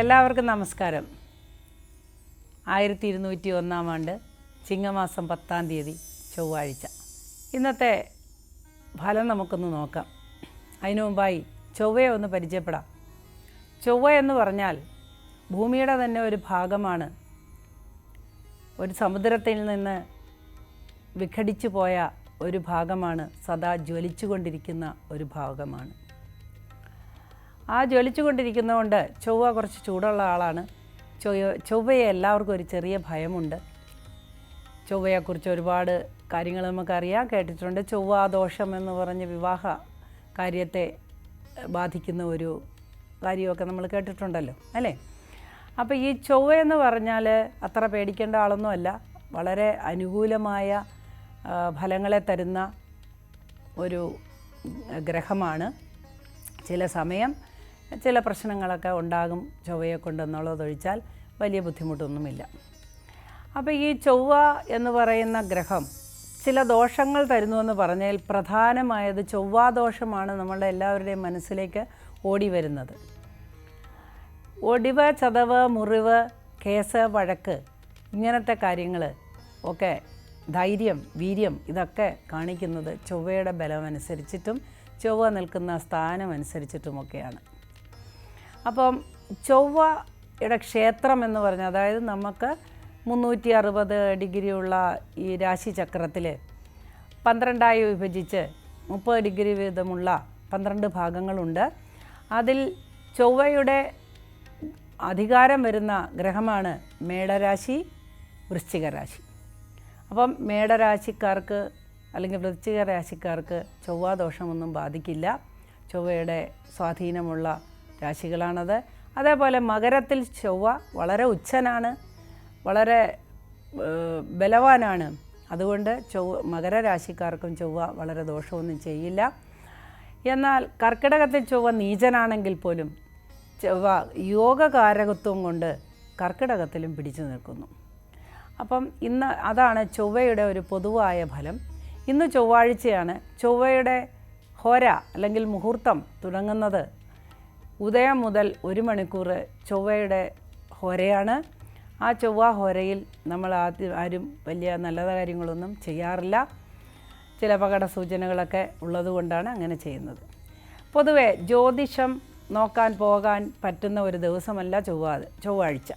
എല്ലാവർക്കും നമസ്കാരം. ആയിരത്തി ഇരുന്നൂറ്റി ഒന്നാം ആണ്ട് ചിങ്ങമാസം പത്താം തീയതി ചൊവ്വാഴ്ച. ഇന്നത്തെ ഫലം നമുക്കൊന്ന് നോക്കാം. അതിനു മുമ്പായി ചൊവ്വയെ ഒന്ന് പരിചയപ്പെടാം. ചൊവ്വ എന്ന് പറഞ്ഞാൽ ഭൂമിയുടെ തന്നെ ഒരു ഭാഗമാണ്. ഒരു സമുദ്രത്തിൽ നിന്ന് വിഘടിച്ചു പോയ ഒരു ഭാഗമാണ് സദാ ജ്വലിച്ചുകൊണ്ടിരിക്കുന്ന ഒരു ഭാഗമാണ്. ആ ജ്വലിച്ചുകൊണ്ടിരിക്കുന്നതുകൊണ്ട് ചൊവ്വ കുറച്ച് ചൂടുള്ള ആളാണ്. ചൊവ്വ ചൊവ്വയെ എല്ലാവർക്കും ഒരു ചെറിയ ഭയമുണ്ട്. ചൊവ്വയെക്കുറിച്ച് ഒരുപാട് കാര്യങ്ങൾ നമുക്കറിയാം കേട്ടിട്ടുണ്ട്. ചൊവ്വ ദോഷം എന്ന് പറഞ്ഞ് വിവാഹ കാര്യത്തെ ബാധിക്കുന്ന ഒരു കാര്യമൊക്കെ നമ്മൾ കേട്ടിട്ടുണ്ടല്ലോ അല്ലേ? അപ്പോൾ ഈ ചൊവ്വ എന്ന് പറഞ്ഞാൽ അത്ര പേടിക്കേണ്ട ആളൊന്നുമല്ല. വളരെ അനുകൂലമായ ഫലങ്ങളെ തരുന്ന ഒരു ഗ്രഹമാണ്. ചില സമയം ചില പ്രശ്നങ്ങളൊക്കെ ഉണ്ടാകും ചൊവ്വയെ കൊണ്ടെന്നുള്ളതൊഴിച്ചാൽ വലിയ ബുദ്ധിമുട്ടൊന്നുമില്ല. അപ്പോൾ ഈ ചൊവ്വ എന്ന് പറയുന്ന ഗ്രഹം ചില ദോഷങ്ങൾ തരുന്നുവെന്ന് പറഞ്ഞാൽ പ്രധാനമായത് ചൊവ്വാദോഷമാണ് നമ്മളുടെ എല്ലാവരുടെയും മനസ്സിലേക്ക് ഓടി വരുന്നത് ഒടിവ് ചതവ് മുറിവ് കേസ് വഴക്ക് ഇങ്ങനത്തെ കാര്യങ്ങൾ ഒക്കെ ധൈര്യം വീര്യം ഇതൊക്കെ കാണിക്കുന്നത് ചൊവ്വയുടെ ബലമനുസരിച്ചിട്ടും ചൊവ്വ നിൽക്കുന്ന സ്ഥാനം അനുസരിച്ചിട്ടുമൊക്കെയാണ് അപ്പം ചൊവ്വയുടെ ക്ഷേത്രം എന്ന് പറഞ്ഞാൽ അതായത് നമുക്ക് മുന്നൂറ്റി അറുപത് ഡിഗ്രിയുള്ള ഈ രാശിചക്രത്തിൽ പന്ത്രണ്ടായി വിഭജിച്ച് മുപ്പത് ഡിഗ്രി വീതമുള്ള പന്ത്രണ്ട് ഭാഗങ്ങളുണ്ട്. അതിൽ ചൊവ്വയുടെ അധികാരം വരുന്ന ഗ്രഹമാണ് മേടരാശി വൃശ്ചികരാശി അപ്പം മേടരാശിക്കാർക്ക് അല്ലെങ്കിൽ വൃശ്ചിക രാശിക്കാർക്ക് ചൊവ്വാദോഷമൊന്നും ബാധിക്കില്ല. ചൊവ്വയുടെ സ്വാധീനമുള്ള രാശികളാണത്. അതേപോലെ മകരത്തിൽ ചൊവ്വ വളരെ ഉച്ചനാണ് വളരെ ബലവാനാണ്. അതുകൊണ്ട് ചൊവ്വ മകരരാശിക്കാർക്കും ചൊവ്വ വളരെ ദോഷമൊന്നും ചെയ്യില്ല. എന്നാൽ കർക്കിടകത്തിൽ ചൊവ്വ നീചനാണെങ്കിൽ പോലും ചൊവ്വ യോഗകാരകത്വം കൊണ്ട് കർക്കിടകത്തിലും പിടിച്ചു നിൽക്കുന്നു. അപ്പം ഇന്ന് അതാണ് ചൊവ്വയുടെ ഒരു പൊതുവായ ഫലം. ഇന്ന് ചൊവ്വാഴ്ചയാണ് ചൊവ്വയുടെ ഹോര അല്ലെങ്കിൽ മുഹൂർത്തം തുടങ്ങുന്നത്. ഉദയം മുതൽ ഒരു മണിക്കൂർ ചൊവ്വയുടെ ഹോരയാണ്. ആ ചൊവ്വ ഹോരയിൽ നമ്മൾ ആദ്യം ആരും വലിയ നല്ല കാര്യങ്ങളൊന്നും ചെയ്യാറില്ല. ചില അപകട സൂചനകളൊക്കെ ഉള്ളതുകൊണ്ടാണ് അങ്ങനെ ചെയ്യുന്നത്. പൊതുവേ ജ്യോതിഷം നോക്കാൻ പോകാൻ പറ്റുന്ന ഒരു ദിവസമല്ല ചൊവ്വ ചൊവ്വാഴ്ച.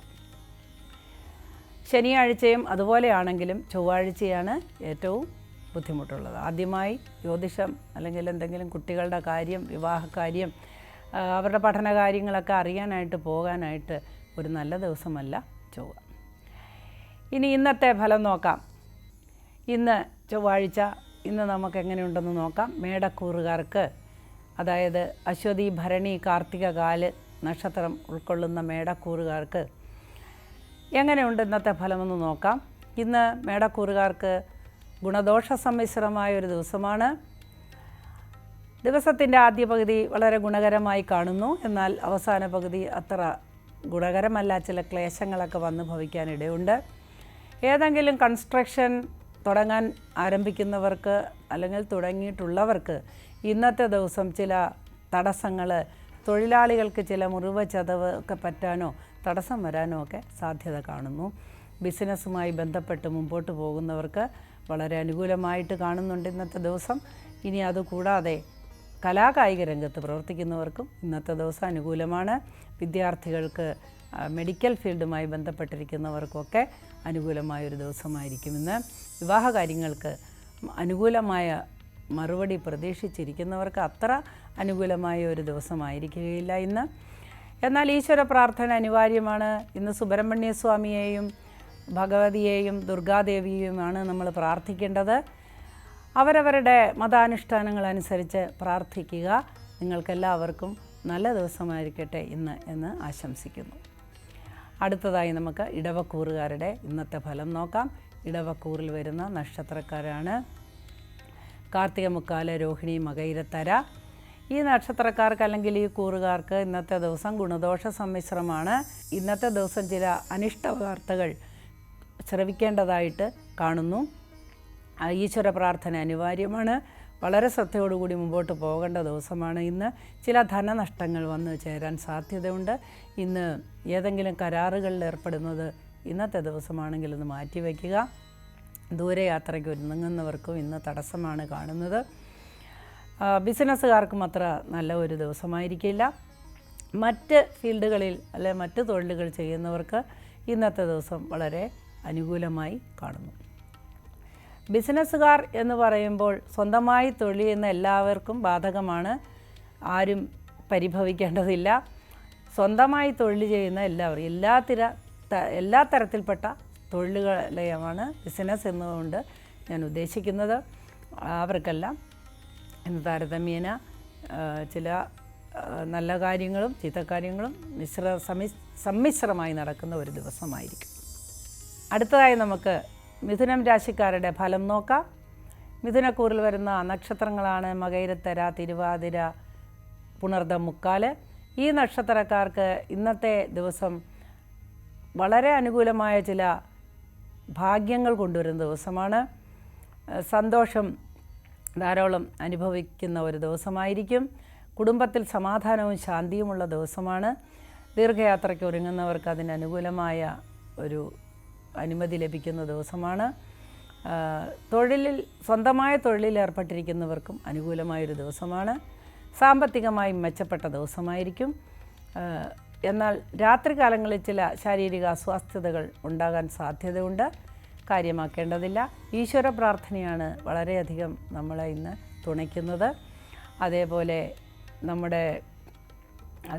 ശനിയാഴ്ചയും അതുപോലെയാണെങ്കിലും ചൊവ്വാഴ്ചയാണ് ഏറ്റവും ബുദ്ധിമുട്ടുള്ളത്. ആദ്യമായി ജ്യോതിഷം അല്ലെങ്കിൽ എന്തെങ്കിലും കുട്ടികളുടെ കാര്യം വിവാഹകാര്യം അവരുടെ പഠന കാര്യങ്ങളൊക്കെ അറിയാനായിട്ട് പോകാനായിട്ട് ഒരു നല്ല ദിവസമല്ല ചൊവ്വ. ഇനി ഇന്നത്തെ ഫലം നോക്കാം. ഇന്ന് ചൊവ്വാഴ്ച ഇന്ന് നമുക്ക് എങ്ങനെയുണ്ടെന്ന് നോക്കാം. മേടക്കൂറുകാർക്ക് അതായത് അശ്വതി ഭരണി കാർത്തിക കാൽ നക്ഷത്രം ഉൾക്കൊള്ളുന്ന മേടക്കൂറുകാർക്ക് എങ്ങനെയുണ്ട് ഇന്നത്തെ ഫലമെന്ന് നോക്കാം. ഇന്ന് മേടക്കൂറുകാർക്ക് ഗുണദോഷ സമ്മിശ്രമായ ഒരു ദിവസമാണ്. ദിവസത്തിന്റെ ആദ്യ പകുതി വളരെ ഗുണകരമായി കാണുന്നു. എന്നാൽ അവസാന പകുതി അത്ര ഗുണകരമല്ല. ചില ക്ലേശങ്ങളൊക്കെ വന്ന് ഭവിക്കാനിടയുണ്ട് ഏതെങ്കിലും കൺസ്ട്രക്ഷൻ തുടങ്ങാൻ ആരംഭിക്കുന്നവർക്ക് അല്ലെങ്കിൽ തുടങ്ങിയിട്ടുള്ളവർക്ക് ഇന്നത്തെ ദിവസം ചില തടസ്സങ്ങൾ തൊഴിലാളികൾക്ക് ചില മുറിവ് ചതവ് ഒക്കെ പറ്റാനോ തടസ്സം വരാനോ ഒക്കെ സാധ്യത കാണുന്നു. ബിസിനസ്സുമായി ബന്ധപ്പെട്ട് മുമ്പോട്ട് പോകുന്നവർക്ക് വളരെ അനുകൂലമായിട്ട് കാണുന്നുണ്ട് ഇന്നത്തെ ദിവസം. ഇനി അതുകൂടാതെ കലാകായിക രംഗത്ത് പ്രവർത്തിക്കുന്നവർക്കും ഇന്നത്തെ ദിവസം അനുകൂലമാണ്. വിദ്യാർത്ഥികൾക്ക് മെഡിക്കൽ ഫീൽഡുമായി ബന്ധപ്പെട്ടിരിക്കുന്നവർക്കൊക്കെ അനുകൂലമായൊരു ദിവസമായിരിക്കുമെന്ന് വിവാഹ കാര്യങ്ങൾക്ക് അനുകൂലമായ മറുപടി പ്രതീക്ഷിച്ചിരിക്കുന്നവർക്ക് അത്ര അനുകൂലമായ ഒരു ദിവസമായിരിക്കുകയില്ല ഇന്ന്. എന്നാൽ ഈശ്വര പ്രാർത്ഥന അനിവാര്യമാണ്. ഇന്ന് സുബ്രഹ്മണ്യ സ്വാമിയെയും ഭഗവതിയെയും ദുർഗാദേവിയെയുമാണ് നമ്മൾ പ്രാർത്ഥിക്കേണ്ടത്. അവരവരുടെ മതാനുഷ്ഠാനങ്ങൾ അനുസരിച്ച് പ്രാർത്ഥിക്കുക. നിങ്ങൾക്കെല്ലാവർക്കും നല്ല ദിവസമായിരിക്കട്ടെ ഇന്ന് എന്ന് ആശംസിക്കുന്നു. അടുത്തതായി നമുക്ക് ഇടവക്കൂറുകാരുടെ ഇന്നത്തെ ഫലം നോക്കാം. ഇടവക്കൂറിൽ വരുന്ന നക്ഷത്രക്കാരാണ് കാർത്തിക മുക്കാല രോഹിണി മകയിരത്തര ഈ നക്ഷത്രക്കാർക്ക് അല്ലെങ്കിൽ ഈ കൂറുകാർക്ക് ഇന്നത്തെ ദിവസം ഗുണദോഷ സമ്മിശ്രമാണ്. ഇന്നത്തെ ദിവസം ചില അനിഷ്ട വാർത്തകൾ ശ്രവിക്കേണ്ടതായിട്ട് കാണുന്നു. ഈശ്വര പ്രാർത്ഥന അനിവാര്യമാണ്. വളരെ ശ്രദ്ധയോടുകൂടി മുമ്പോട്ട് പോകേണ്ട ദിവസമാണ് ഇന്ന്. ചില ധനനഷ്ടങ്ങൾ വന്നു ചേരാൻ സാധ്യതയുണ്ട്. ഇന്ന് ഏതെങ്കിലും കരാറുകളിൽ ഏർപ്പെടുന്നത് ഇന്നത്തെ ദിവസമാണെങ്കിൽ ഒന്ന് മാറ്റിവെക്കുക ദൂരയാത്രയ്ക്ക് ഒരുങ്ങുന്നവർക്കും ഇന്ന് തടസ്സമാണ് കാണുന്നത്. ബിസിനസ്സുകാർക്കും അത്ര നല്ല ഒരു ദിവസമായിരിക്കില്ല. മറ്റ് ഫീൽഡുകളിൽ അല്ലെ മറ്റ് തൊഴിലുകൾ ചെയ്യുന്നവർക്ക് ഇന്നത്തെ ദിവസം വളരെ അനുകൂലമായി കാണുന്നു. ബിസിനസ്സുകാർ എന്ന് പറയുമ്പോൾ സ്വന്തമായി തൊഴിൽ ചെയ്യുന്ന എല്ലാവർക്കും ബാധകമാണ്. ആരും പരിഭവിക്കേണ്ടതില്ല. സ്വന്തമായി തൊഴിൽ ചെയ്യുന്ന എല്ലാവരും എല്ലാ തിര എല്ലാ തരത്തിൽപ്പെട്ട തൊഴിലുകളെയാണ് ബിസിനസ് എന്നുകൊണ്ട് ഞാൻ ഉദ്ദേശിക്കുന്നത്. അവർക്കെല്ലാം ഇന്ന് താരതമ്യേന ചില നല്ല കാര്യങ്ങളും ചീത്ത കാര്യങ്ങളും മിശ്ര സമി സമ്മിശ്രമായി നടക്കുന്ന ഒരു ദിവസമായിരിക്കും. അടുത്തതായി നമുക്ക് മിഥുനം രാശിക്കാരുടെ ഫലം നോക്കാം. മിഥുനക്കൂറിൽ വരുന്ന നക്ഷത്രങ്ങളാണ് മകൈരത്തര തിരുവാതിര പുണർദം മുക്കാൽ ഈ നക്ഷത്രക്കാർക്ക് ഇന്നത്തെ ദിവസം വളരെ അനുകൂലമായ ചില ഭാഗ്യങ്ങൾ കൊണ്ടുവരുന്ന ദിവസമാണ്. സന്തോഷം ധാരാളം അനുഭവിക്കുന്ന ഒരു ദിവസമായിരിക്കും. കുടുംബത്തിൽ സമാധാനവും ശാന്തിയുമുള്ള ദിവസമാണ്. ദീർഘയാത്രയ്ക്ക് ഒരുങ്ങുന്നവർക്ക് അതിന് അനുകൂലമായ ഒരു അനുമതി ലഭിക്കുന്ന ദിവസമാണ്. തൊഴിലിൽ സ്വന്തമായ തൊഴിലിൽ ഏർപ്പെട്ടിരിക്കുന്നവർക്കും അനുകൂലമായൊരു ദിവസമാണ്. സാമ്പത്തികമായി മെച്ചപ്പെട്ട ദിവസമായിരിക്കും. എന്നാൽ രാത്രികാലങ്ങളിൽ ചില ശാരീരിക അസ്വാസ്ഥ്യതകൾ ഉണ്ടാകാൻ സാധ്യതയുണ്ട്. കാര്യമാക്കേണ്ടതില്ല. ഈശ്വര പ്രാർത്ഥനയാണ് വളരെയധികം നമ്മളെ ഇന്ന് തുണയ്ക്കുന്നത്. അതേപോലെ നമ്മുടെ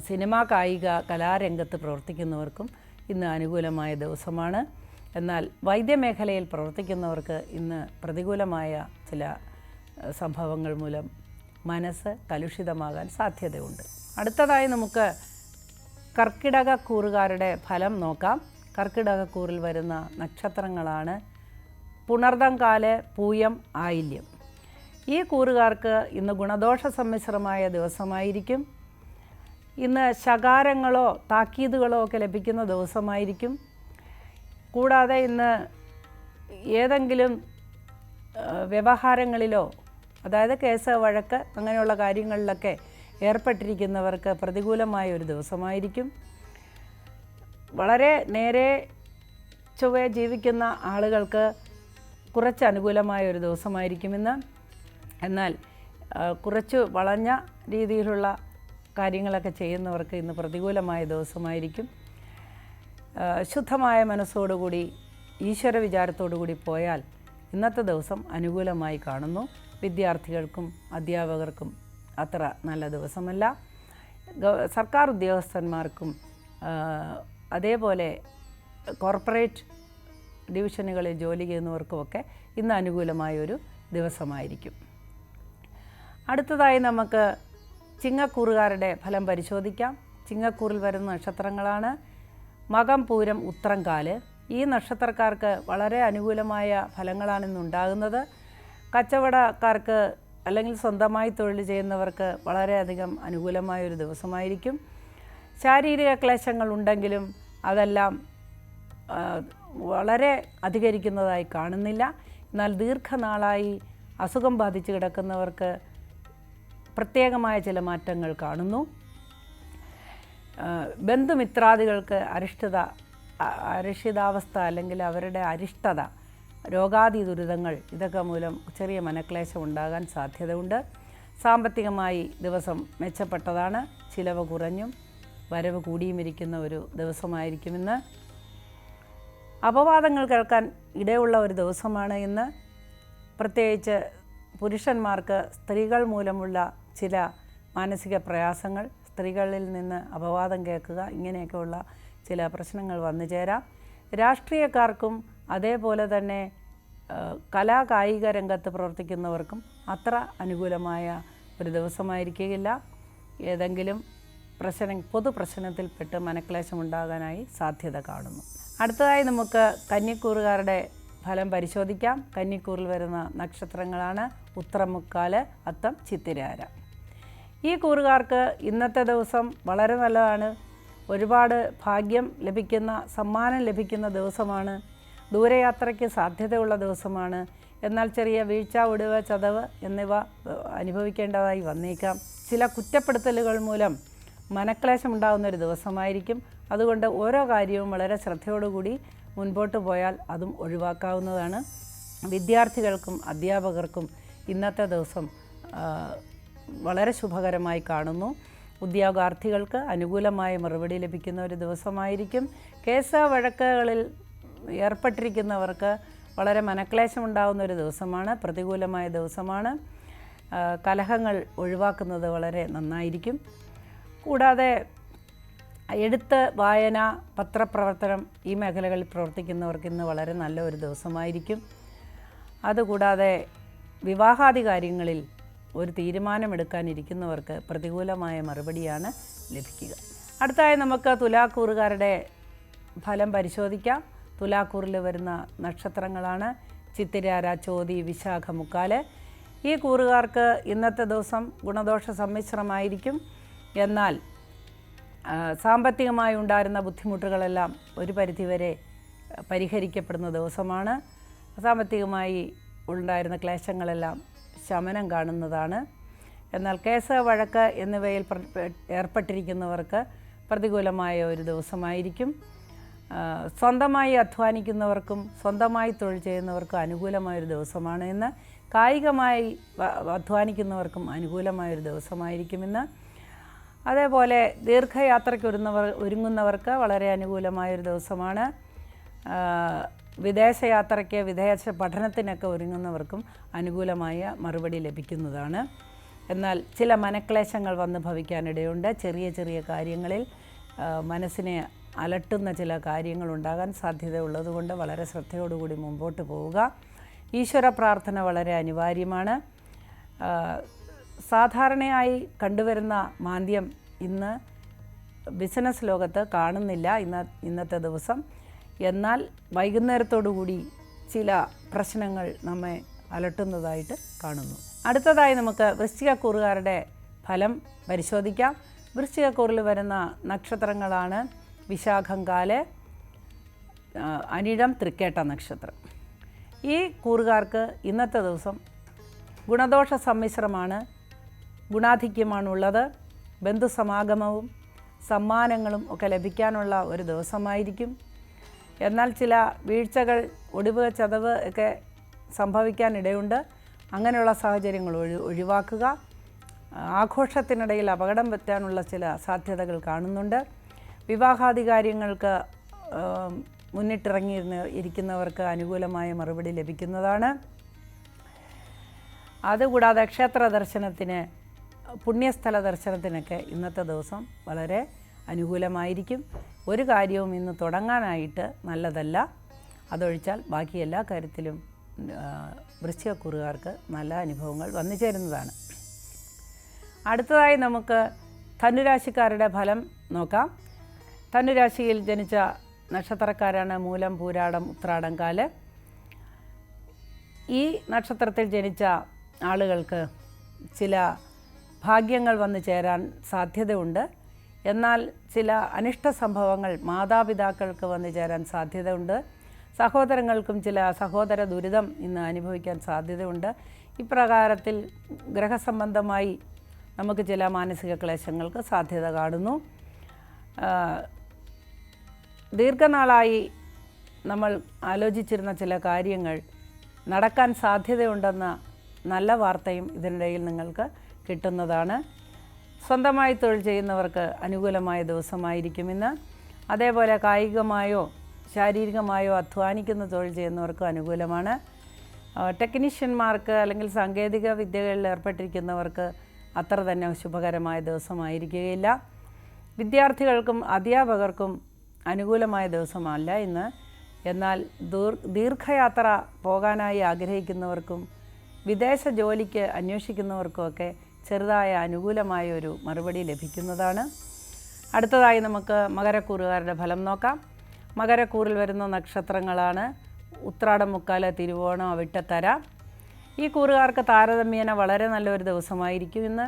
സിനിമാ കായിക കലാരംഗത്ത് പ്രവർത്തിക്കുന്നവർക്കും ഇന്ന് അനുകൂലമായ ദിവസമാണ്. എന്നാൽ വൈദ്യമേഖലയിൽ പ്രവർത്തിക്കുന്നവർക്ക് ഇന്ന് പ്രതികൂലമായ ചില സംഭവങ്ങൾ മൂലം മനസ്സ് കലുഷിതമാകാൻ സാധ്യതയുണ്ട്. അടുത്തതായി നമുക്ക് കർക്കിടക കൂറുകാരുടെ ഫലം നോക്കാം. കർക്കിടക കൂറിൽ വരുന്ന നക്ഷത്രങ്ങളാണ് പുണർദം പൂയം ആയില്യം. ഈ കൂറുകാർക്ക് ഇന്ന് ഗുണദോഷ സമ്മിശ്രമായ ദിവസമായിരിക്കും. ഇന്ന് ശകാരങ്ങളോ താക്കീതുകളോ ഒക്കെ ലഭിക്കുന്ന ദിവസമായിരിക്കും. കൂടാതെ ഇന്ന് ഏതെങ്കിലും വ്യവഹാരങ്ങളിലോ അതായത് കേസ് വഴക്ക് അങ്ങനെയുള്ള കാര്യങ്ങളിലൊക്കെ ഏർപ്പെട്ടിരിക്കുന്നവർക്ക് പ്രതികൂലമായ ഒരു ദിവസമായിരിക്കും. വളരെ നേരെ ചൊവ്വെ ജീവിക്കുന്ന ആളുകൾക്ക് കുറച്ച് അനുകൂലമായ ഒരു ദിവസമായിരിക്കും ഇന്ന്. എന്നാൽ കുറച്ച് വളഞ്ഞ രീതിയിലുള്ള കാര്യങ്ങളൊക്കെ ചെയ്യുന്നവർക്ക് ഇന്ന് പ്രതികൂലമായ ദിവസമായിരിക്കും. ശുദ്ധമായ മനസ്സോടുകൂടി ഈശ്വര വിചാരത്തോടുകൂടി പോയാൽ ഇന്നത്തെ ദിവസം അനുകൂലമായി കാണുന്നു. വിദ്യാർത്ഥികൾക്കും അധ്യാപകർക്കും അത്ര നല്ല ദിവസമല്ല. സർക്കാർ ഉദ്യോഗസ്ഥന്മാർക്കും അതേപോലെ കോർപ്പറേറ്റ് ഡിവിഷനുകളിൽ ജോലി ചെയ്യുന്നവർക്കുമൊക്കെ ഇന്ന് അനുകൂലമായ ഒരു ദിവസമായിരിക്കും. അടുത്തതായി നമുക്ക് ചിങ്ങക്കൂറുകാരുടെ ഫലം പരിശോധിക്കാം. ചിങ്ങക്കൂറിൽ വരുന്ന നക്ഷത്രങ്ങളാണ്. മകം പൂരം ഉത്രംകാൽ ഈ നക്ഷത്രക്കാർക്ക് വളരെ അനുകൂലമായ ഫലങ്ങളാണ് ഇന്നുണ്ടാകുന്നത് കച്ചവടക്കാർക്ക് അല്ലെങ്കിൽ സ്വന്തമായി തൊഴിൽ ചെയ്യുന്നവർക്ക് വളരെയധികം അനുകൂലമായ ഒരു ദിവസമായിരിക്കും. ശാരീരിക ക്ലേശങ്ങൾ ഉണ്ടെങ്കിലും അതെല്ലാം വളരെ അധികരിക്കുന്നതായി കാണുന്നില്ല. എന്നാൽ ദീർഘനാളായി അസുഖം ബാധിച്ച് കിടക്കുന്നവർക്ക് പ്രത്യേകമായ ചില മാറ്റങ്ങൾ കാണുന്നു. ബന്ധുമിത്രാദികൾക്ക് അരിഷ്ടത അരക്ഷിതാവസ്ഥ അല്ലെങ്കിൽ അവരുടെ അരിഷ്ടത രോഗാദി ദുരിതങ്ങൾ ഇതൊക്കെ മൂലം ചെറിയ മനക്ലേശം ഉണ്ടാകാൻ സാധ്യതയുണ്ട്. സാമ്പത്തികമായി ദിവസം മെച്ചപ്പെട്ടതാണ്. ചിലവ് കുറഞ്ഞും വരവ് കൂടിയും ഇരിക്കുന്ന ഒരു ദിവസമായിരിക്കുമെന്ന് അപവാദങ്ങൾ കേൾക്കാൻ ഇടയുള്ള ഒരു ദിവസമാണ് ഇന്ന്. പ്രത്യേകിച്ച് പുരുഷന്മാർക്ക് സ്ത്രീകൾ മൂലമുള്ള ചില മാനസിക പ്രയാസങ്ങൾ സ്ത്രീകളിൽ നിന്ന് അപവാദം കേൾക്കുക ഇങ്ങനെയൊക്കെയുള്ള ചില പ്രശ്നങ്ങൾ വന്നു ചേരാം. രാഷ്ട്രീയക്കാർക്കും അതേപോലെ തന്നെ കലാ കായിക രംഗത്ത് പ്രവർത്തിക്കുന്നവർക്കും അത്ര അനുകൂലമായ ഒരു ദിവസമായിരിക്കുകയില്ല. ഏതെങ്കിലും പ്രശ്നം പൊതുപ്രശ്നത്തിൽപ്പെട്ട് മനക്ലേശം മനക്ലേശമുണ്ടാകാനായി സാധ്യത കാണുന്നു. അടുത്തതായി നമുക്ക് കന്നിക്കൂറുകാരുടെ ഫലം പരിശോധിക്കാം. കന്നിക്കൂറിൽ വരുന്ന നക്ഷത്രങ്ങളാണ് ഉത്തരമുക്കാൽ അത്തം ചിത്തിരാര ഈ കൂറുകാർക്ക് ഇന്നത്തെ ദിവസം വളരെ നല്ലതാണ്. ഒരുപാട് ഭാഗ്യം ലഭിക്കുന്ന സമ്മാനം ലഭിക്കുന്ന ദിവസമാണ്. ദൂരയാത്രയ്ക്ക് സാധ്യതയുള്ള ദിവസമാണ്. എന്നാൽ ചെറിയ വീഴ്ച ഒടിവ് ചതവ് എന്നിവ അനുഭവിക്കേണ്ടതായി വന്നേക്കാം. ചില കുറ്റപ്പെടുത്തലുകൾ മൂലം മനക്ലേശം ഉണ്ടാകുന്ന ഒരു ദിവസമായിരിക്കും. അതുകൊണ്ട് ഓരോ കാര്യവും വളരെ ശ്രദ്ധയോടുകൂടി മുൻപോട്ട് പോയാൽ അതും ഒഴിവാക്കാവുന്നതാണ്. വിദ്യാർത്ഥികൾക്കും അധ്യാപകർക്കും ഇന്നത്തെ ദിവസം വളരെ ശുഭകരമായി കാണുന്നു. ഉദ്യോഗാർത്ഥികൾക്ക് അനുകൂലമായ മറുപടി ലഭിക്കുന്ന ഒരു ദിവസമായിരിക്കും. കേസ് വഴക്കുകളിൽ ഏർപ്പെട്ടിരിക്കുന്നവർക്ക് വളരെ മനക്ലേശം ഉണ്ടാകുന്ന ഒരു ദിവസമാണ്. പ്രതികൂലമായ ദിവസമാണ്. കലഹങ്ങൾ ഒഴിവാക്കുന്നത് വളരെ നന്നായിരിക്കും. കൂടാതെ എഴുത്ത് വായന പത്രപ്രവർത്തനം ഈ മേഖലകളിൽ പ്രവർത്തിക്കുന്നവർക്ക് ഇന്ന് വളരെ നല്ല ഒരു ദിവസമായിരിക്കും. അതുകൂടാതെ വിവാഹാദി കാര്യങ്ങളിൽ ഒരു തീരുമാനമെടുക്കാനിരിക്കുന്നവർക്ക് പ്രതികൂലമായ മറുപടിയാണ് ലഭിക്കുക. അടുത്തായി നമുക്ക് തുലാക്കൂറുകാരുടെ ഫലം പരിശോധിക്കാം. തുലാക്കൂറിൽ വരുന്ന നക്ഷത്രങ്ങളാണ് ചിത്തിരാര ചോതി വിശാഖ മുക്കാൽ. ഈ കൂറുകാർക്ക് ഇന്നത്തെ ദിവസം ഗുണദോഷ സമ്മിശ്രമായിരിക്കും. എന്നാൽ സാമ്പത്തികമായി ഉണ്ടായിരുന്ന ബുദ്ധിമുട്ടുകളെല്ലാം ഒരു പരിധിവരെ പരിഹരിക്കപ്പെടുന്ന ദിവസമാണ്. സാമ്പത്തികമായി ഉണ്ടായിരുന്ന ക്ലേശങ്ങളെല്ലാം ശമനം കാണുന്നതാണ്. എന്നാൽ കേസ് വഴക്ക് എന്നിവയിൽ ഏർപ്പെട്ടിരിക്കുന്നവർക്ക് പ്രതികൂലമായ ഒരു ദിവസമായിരിക്കും. സ്വന്തമായി അധ്വാനിക്കുന്നവർക്കും സ്വന്തമായി തൊഴിൽ ചെയ്യുന്നവർക്കും അനുകൂലമായൊരു ദിവസമാണ് ഇന്ന്. കായികമായി അധ്വാനിക്കുന്നവർക്കും അനുകൂലമായൊരു ദിവസമായിരിക്കും ഇന്ന്. അതേപോലെ ദീർഘയാത്രയ്ക്ക് ഒരുങ്ങുന്നവർക്ക് വളരെ അനുകൂലമായൊരു ദിവസമാണ്. വിദേശയാത്രയ്ക്ക് വിദേശ പഠനത്തിനൊക്കെ ഒരുങ്ങുന്നവർക്കും അനുകൂലമായ മറുപടി ലഭിക്കുന്നതാണ്. എന്നാൽ ചില മനക്ലേശങ്ങൾ വന്ന് ഭവിക്കാനിടയുണ്ട്. ചെറിയ ചെറിയ കാര്യങ്ങളിൽ മനസ്സിനെ അലട്ടുന്ന ചില കാര്യങ്ങൾ കാര്യങ്ങളുണ്ടാകാൻ സാധ്യതയുള്ളതുകൊണ്ട് വളരെ ശ്രദ്ധയോടുകൂടി മുമ്പോട്ട് പോവുക. ഈശ്വര പ്രാർത്ഥന വളരെ അനിവാര്യമാണ്. സാധാരണയായി കണ്ടുവരുന്ന മാന്ദ്യം ഇന്ന് ബിസിനസ് ലോകത്ത് കാണുന്നില്ല. ഇന്ന ഇന്നത്തെ ദിവസം എന്നാൽ വൈകുന്നേരത്തോടുകൂടി ചില പ്രശ്നങ്ങൾ നമ്മെ അലട്ടുന്നതായിട്ട് കാണുന്നു. അടുത്തതായി നമുക്ക് വൃശ്ചികക്കൂറുകാരുടെ ഫലം പരിശോധിക്കാം. വൃശ്ചികക്കൂറിൽ വരുന്ന നക്ഷത്രങ്ങളാണ് വിശാഖങ്കാൽ കാൽ അനിഴം തൃക്കേട്ട നക്ഷത്രം. ഈ കൂറുകാർക്ക് ഇന്നത്തെ ദിവസം ഗുണദോഷ സമ്മിശ്രമാണ് ഗുണാധിക്യമാണുള്ളത്. ബന്ധുസമാഗമവും സമ്മാനങ്ങളും ഒക്കെ ലഭിക്കാനുള്ള ഒരു ദിവസമായിരിക്കും. എന്നാൽ ചില വീഴ്ചകൾ ഒടിവ് ചതവ് ഒക്കെ സംഭവിക്കാനിടയുണ്ട് അങ്ങനെയുള്ള സാഹചര്യങ്ങൾ ഒഴി ഒഴിവാക്കുക. ആഘോഷത്തിനിടയിൽ അപകടം പറ്റാനുള്ള ചില സാധ്യതകൾ കാണുന്നുണ്ട്. വിവാഹാദി കാര്യങ്ങൾക്ക് ആം, ഇരിക്കുന്നവർക്ക് അനുകൂലമായ മറുപടി ലഭിക്കുന്നതാണ്. അതുകൂടാതെ ക്ഷേത്ര ദർശനത്തിന് പുണ്യസ്ഥല ദർശനത്തിനൊക്കെ ഇന്നത്തെ ദിവസം വളരെ അനുകൂലമായിരിക്കും. ഒരു കാര്യവും ഇന്ന് തുടങ്ങാനായിട്ട് നല്ലതല്ല. അതൊഴിച്ചാൽ ബാക്കി എല്ലാ കാര്യത്തിലും വൃശ്ചികക്കുറുകാർക്ക് നല്ല അനുഭവങ്ങൾ വന്നു ചേരുന്നതാണ്. അടുത്തതായി നമുക്ക് ധനുരാശിക്കാരുടെ ഫലം നോക്കാം. ധനുരാശിയിൽ ജനിച്ച നക്ഷത്രക്കാരാണ് മൂലം പൂരാടം ഉത്രാടം കാൽ. ഈ നക്ഷത്രത്തിൽ ജനിച്ച ആളുകൾക്ക് ചില ഭാഗ്യങ്ങൾ വന്നു ചേരാൻ സാധ്യതയുണ്ട്. എന്നാൽ ചില അനിഷ്ട സംഭവങ്ങൾ മാതാപിതാക്കൾക്ക് വന്നു ചേരാൻ സാധ്യതയുണ്ട്. സഹോദരങ്ങൾക്കും ചില സഹോദര ദുരിതം ഇന്ന് അനുഭവിക്കാൻ സാധ്യതയുണ്ട്. ഇപ്രകാരത്തിൽ ഗ്രഹസംബന്ധമായി നമുക്ക് ചില മാനസിക ക്ലേശങ്ങൾക്ക് സാധ്യത കാണുന്നു. ദീർഘനാളായി നമ്മൾ ആലോചിച്ചിരുന്ന ചില കാര്യങ്ങൾ നടക്കാൻ സാധ്യതയുണ്ടെന്ന നല്ല വാർത്തയും ഇതിനിടയിൽ നിങ്ങൾക്ക് കിട്ടുന്നതാണ്. സ്വന്തമായി തൊഴിൽ ചെയ്യുന്നവർക്ക് അനുകൂലമായ ദിവസമായിരിക്കും ഇന്ന്. അതേപോലെ കായികമായോ ശാരീരികമായോ അധ്വാനിക്കുന്ന തൊഴിൽ ചെയ്യുന്നവർക്കും അനുകൂലമാണ്. ടെക്നീഷ്യന്മാർക്ക് അല്ലെങ്കിൽ സാങ്കേതിക വിദ്യകളിൽ ഏർപ്പെട്ടിരിക്കുന്നവർക്ക് അത്ര തന്നെ ശുഭകരമായ ദിവസമായിരിക്കുകയില്ല. വിദ്യാർത്ഥികൾക്കും അധ്യാപകർക്കും അനുകൂലമായ ദിവസമല്ല ഇന്ന്. എന്നാൽ ദൂർ ദീർഘയാത്ര പോകാനായി ആഗ്രഹിക്കുന്നവർക്കും വിദേശ ജോലിക്ക് അന്വേഷിക്കുന്നവർക്കുമൊക്കെ ചെറുതായ അനുകൂലമായ ഒരു മറുപടി ലഭിക്കുന്നതാണ്. അടുത്തതായി നമുക്ക് മകരക്കൂറുകാരുടെ ഫലം നോക്കാം. മകരക്കൂറിൽ വരുന്ന നക്ഷത്രങ്ങളാണ് ഉത്രാടം മുക്കാല തിരുവോണം അവിട്ടത്തര. ഈ കൂറുകാർക്ക് താരതമ്യേന വളരെ നല്ലൊരു ദിവസമായിരിക്കും ഇന്ന്.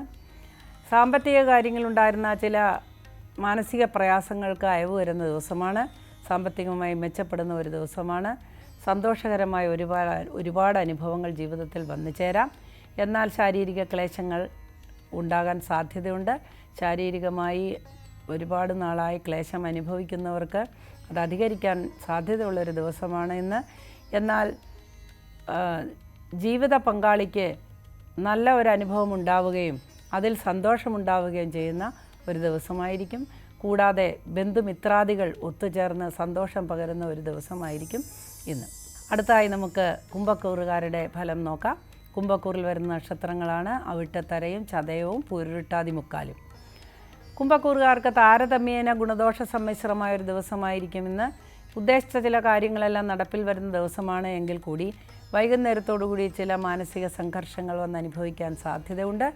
സാമ്പത്തിക കാര്യങ്ങളുണ്ടായിരുന്ന ചില മാനസിക പ്രയാസങ്ങൾക്ക് അയവ് വരുന്ന ദിവസമാണ്. സാമ്പത്തികമായി മെച്ചപ്പെടുന്ന ഒരു ദിവസമാണ്. സന്തോഷകരമായ ഒരുപാട് ഒരുപാട് അനുഭവങ്ങൾ ജീവിതത്തിൽ വന്നു ചേരാം. എന്നാൽ ശാരീരിക ക്ലേശങ്ങൾ ഉണ്ടാകാൻ സാധ്യതയുണ്ട്. ശാരീരികമായി ഒരുപാട് നാളായി ക്ലേശം അനുഭവിക്കുന്നവർക്ക് അത് അധികരിക്കാൻ സാധ്യതയുള്ളൊരു ദിവസമാണ് ഇന്ന്. എന്നാൽ ജീവിത പങ്കാളിക്ക് നല്ല ഒരു അനുഭവം ഉണ്ടാവുകയും അതിൽ സന്തോഷമുണ്ടാവുകയും ചെയ്യുന്ന ഒരു ദിവസമായിരിക്കും. കൂടാതെ ബന്ധുമിത്രാദികൾ ഒത്തുചേർന്ന് സന്തോഷം പകരുന്ന ഒരു ദിവസമായിരിക്കും ഇന്ന്. അടുത്തായി നമുക്ക് കുംഭക്കൂറുകാരുടെ ഫലം നോക്കാം. കുംഭക്കൂറിൽ വരുന്ന നക്ഷത്രങ്ങളാണ് അവിട്ടത്തരയും ചതയവും പൂരുരുട്ടാതി മുക്കാലും. കുംഭക്കൂറുകാർക്ക് താരതമ്യേന ഗുണദോഷ സമ്മിശ്രമായ ഒരു ദിവസമായിരിക്കുമെന്ന് ഉദ്ദേശിച്ച ചില കാര്യങ്ങളെല്ലാം നടപ്പിൽ വരുന്ന ദിവസമാണ് എങ്കിൽ കൂടി വൈകുന്നേരത്തോടുകൂടി ചില മാനസിക സംഘർഷങ്ങൾ വന്ന് അനുഭവിക്കാൻ സാധ്യതയുണ്ട്.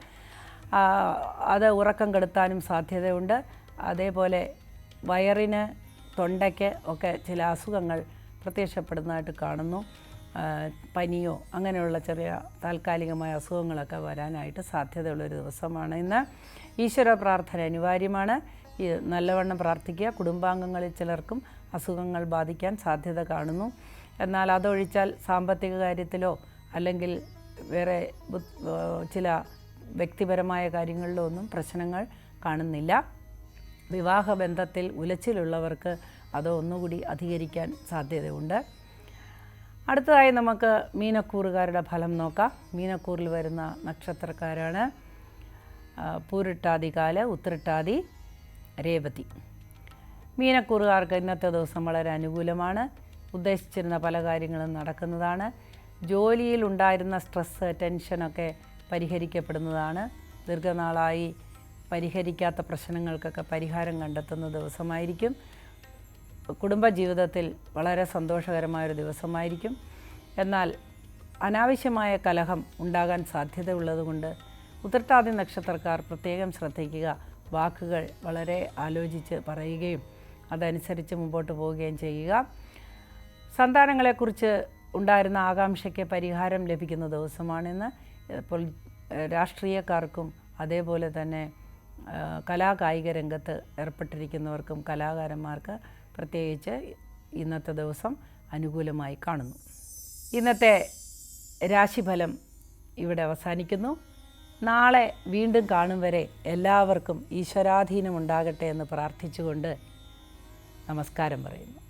അത് ഉറക്കം കെടുത്താനും സാധ്യതയുണ്ട്. അതേപോലെ വയറിന് തൊണ്ടയ്ക്ക് ഒക്കെ ചില അസുഖങ്ങൾ പ്രത്യക്ഷപ്പെടുന്നതായിട്ട് കാണുന്നു. പനിയോ അങ്ങനെയുള്ള ചെറിയ താൽക്കാലികമായ അസുഖങ്ങളൊക്കെ വരാനായിട്ട് സാധ്യതയുള്ളൊരു ദിവസമാണ്. ഇന്ന് ഈശ്വര പ്രാർത്ഥന അനിവാര്യമാണ്. ഈ നല്ലവണ്ണം പ്രാർത്ഥിക്കുക. കുടുംബാംഗങ്ങളിൽ ചിലർക്കും അസുഖങ്ങൾ ബാധിക്കാൻ സാധ്യത കാണുന്നു. എന്നാൽ അതൊഴിച്ചാൽ സാമ്പത്തിക കാര്യത്തിലോ അല്ലെങ്കിൽ വേറെ ചില വ്യക്തിപരമായ കാര്യങ്ങളിലോ ഒന്നും പ്രശ്നങ്ങൾ കാണുന്നില്ല. വിവാഹബന്ധത്തിൽ ഉലച്ചിലുള്ളവർക്ക് അത് ഒന്നുകൂടി അധികരിക്കാൻ സാധ്യതയുണ്ട്. അടുത്തതായി നമുക്ക് മീനക്കൂറുകാരുടെ ഫലം നോക്കാം. മീനക്കൂറിൽ വരുന്ന നക്ഷത്രക്കാരാണ് പൂരിട്ടാതി കാൽ രേവതി. മീനക്കൂറുകാർക്ക് ഇന്നത്തെ ദിവസം വളരെ അനുകൂലമാണ്. ഉദ്ദേശിച്ചിരുന്ന പല കാര്യങ്ങളും നടക്കുന്നതാണ്. ജോലിയിൽ ഉണ്ടായിരുന്ന സ്ട്രെസ്സ് ടെൻഷനൊക്കെ പരിഹരിക്കപ്പെടുന്നതാണ്. ദീർഘനാളായി പരിഹരിക്കാത്ത പ്രശ്നങ്ങൾക്കൊക്കെ പരിഹാരം കണ്ടെത്തുന്ന ദിവസമായിരിക്കും. കുടുംബജീവിതത്തിൽ വളരെ സന്തോഷകരമായൊരു ദിവസമായിരിക്കും. എന്നാൽ അനാവശ്യമായ കലഹം ഉണ്ടാകാൻ സാധ്യതയുള്ളതുകൊണ്ട് ഉത്തരട്ടാതി നക്ഷത്രക്കാർ പ്രത്യേകം ശ്രദ്ധിക്കുക. വാക്കുകൾ വളരെ ആലോചിച്ച് പറയുകയും അതനുസരിച്ച് മുമ്പോട്ട് പോവുകയും ചെയ്യുക. സന്താനങ്ങളെക്കുറിച്ച് ഉണ്ടായിരുന്ന ആകാംക്ഷയ്ക്ക് പരിഹാരം ലഭിക്കുന്ന ദിവസമാണിന്ന്. ഇപ്പോൾ രാഷ്ട്രീയക്കാർക്കും അതേപോലെ തന്നെ കലാകായിക രംഗത്ത് ഏർപ്പെട്ടിരിക്കുന്നവർക്കും കലാകാരന്മാർക്ക് പ്രത്യേകിച്ച് ഇന്നത്തെ ദിവസം അനുകൂലമായി കാണുന്നു. ഇന്നത്തെ രാശിഫലം ഇവിടെ അവസാനിക്കുന്നു. നാളെ വീണ്ടും കാണും വരെ എല്ലാവർക്കും ഈശ്വരാധീനം ഉണ്ടാകട്ടെ എന്ന് പ്രാർത്ഥിച്ചുകൊണ്ട് നമസ്കാരം പറയുന്നു.